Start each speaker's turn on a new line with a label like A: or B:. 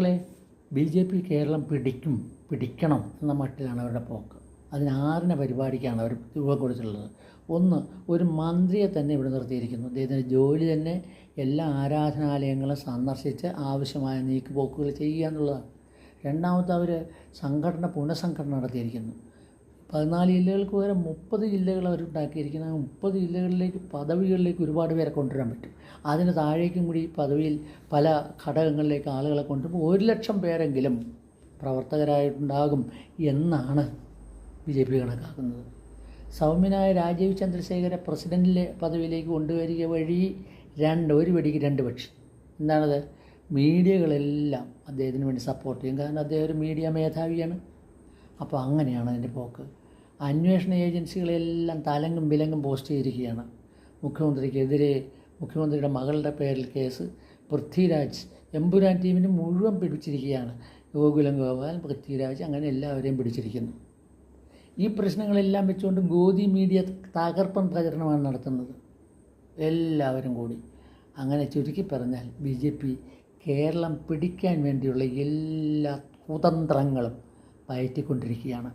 A: ളെ B J P Keralam പിടിക്കും പിടിക്കണം എന്ന മട്ടിലാണ് അവരുടെ പോക്ക്. അതിനാറിന പരിപാടിക്കാണ് അവർ രൂപം കൊടുത്തിട്ടുള്ളത്. ഒന്ന് ഒരു മന്ത്രിയെ തന്നെ ഇവിടെ നിർത്തിയിരിക്കുന്നു. അദ്ദേഹത്തിന്റെ ജോലി തന്നെ എല്ലാ ആരാധനാലയങ്ങളും സന്ദർശിച്ച് ആവശ്യമായ നീക്കുപോക്കുകൾ ചെയ്യുക എന്നുള്ളതാണ്. രണ്ടാമത്തെ അവർ സംഘടന പുനഃസംഘടന നടത്തിയിരിക്കുന്നു. പതിനാല് ജില്ലകൾക്ക് പകരം മുപ്പത് ജില്ലകൾ അവരുണ്ടാക്കിയിരിക്കുന്ന ആ മുപ്പത് ജില്ലകളിലേക്ക് പദവികളിലേക്ക് ഒരുപാട് പേരെ കൊണ്ടുവരാൻ പറ്റും. അതിന് താഴേക്കും കൂടി പദവിയിൽ പല ഘടകങ്ങളിലേക്ക് ആളുകളെ കൊണ്ടുപോകും ഒരു ലക്ഷം പേരെങ്കിലും പ്രവർത്തകരായിട്ടുണ്ടാകും എന്നാണ് ബി ജെ പി കണക്കാക്കുന്നത്. സൗമ്യനായ രാജീവ് ചന്ദ്രശേഖരെ പ്രസിഡന്റിലെ പദവിയിലേക്ക് കൊണ്ടുവരിക വഴി രണ്ട് ഒരു വെടിക്ക് രണ്ട് പക്ഷി. എന്താണത്? മീഡിയകളെല്ലാം അദ്ദേഹത്തിന് വേണ്ടി സപ്പോർട്ട് ചെയ്യും. കാരണം അദ്ദേഹം ഒരു മീഡിയ മേധാവിയാണ്. അപ്പോൾ അങ്ങനെയാണ് അതിന്റെ പോക്ക്. അന്വേഷണ ഏജൻസികളെല്ലാം തലങ്ങും വിലങ്ങും പോസ്റ്റ് ചെയ്തിരിക്കുകയാണ്. മുഖ്യമന്ത്രിക്കെതിരെ മുഖ്യമന്ത്രിയുടെ മകളുടെ പേരിൽ കേസ് പൃഥ്വിരാജ് എമ്പുരാൻ ടീമിന് മുഴുവൻ പിടിച്ചിരിക്കുകയാണ്. ഗോകുലം ഗോപാൽ പൃഥ്വിരാജ് അങ്ങനെ എല്ലാവരെയും പിടിച്ചിരിക്കുന്നു. ഈ പ്രശ്നങ്ങളെല്ലാം വെച്ചുകൊണ്ട് ഗോദി മീഡിയ തകർപ്പൻ പ്രചരണമാണ് നടത്തുന്നത്. എല്ലാവരും കൂടി അങ്ങനെ ചുരുക്കി പറഞ്ഞാൽ ബി ജെ പി കേരളം പിടിക്കാൻ വേണ്ടിയുള്ള എല്ലാ കുതന്ത്രങ്ങളും പയറ്റിക്കൊണ്ടിരിക്കുകയാണ്.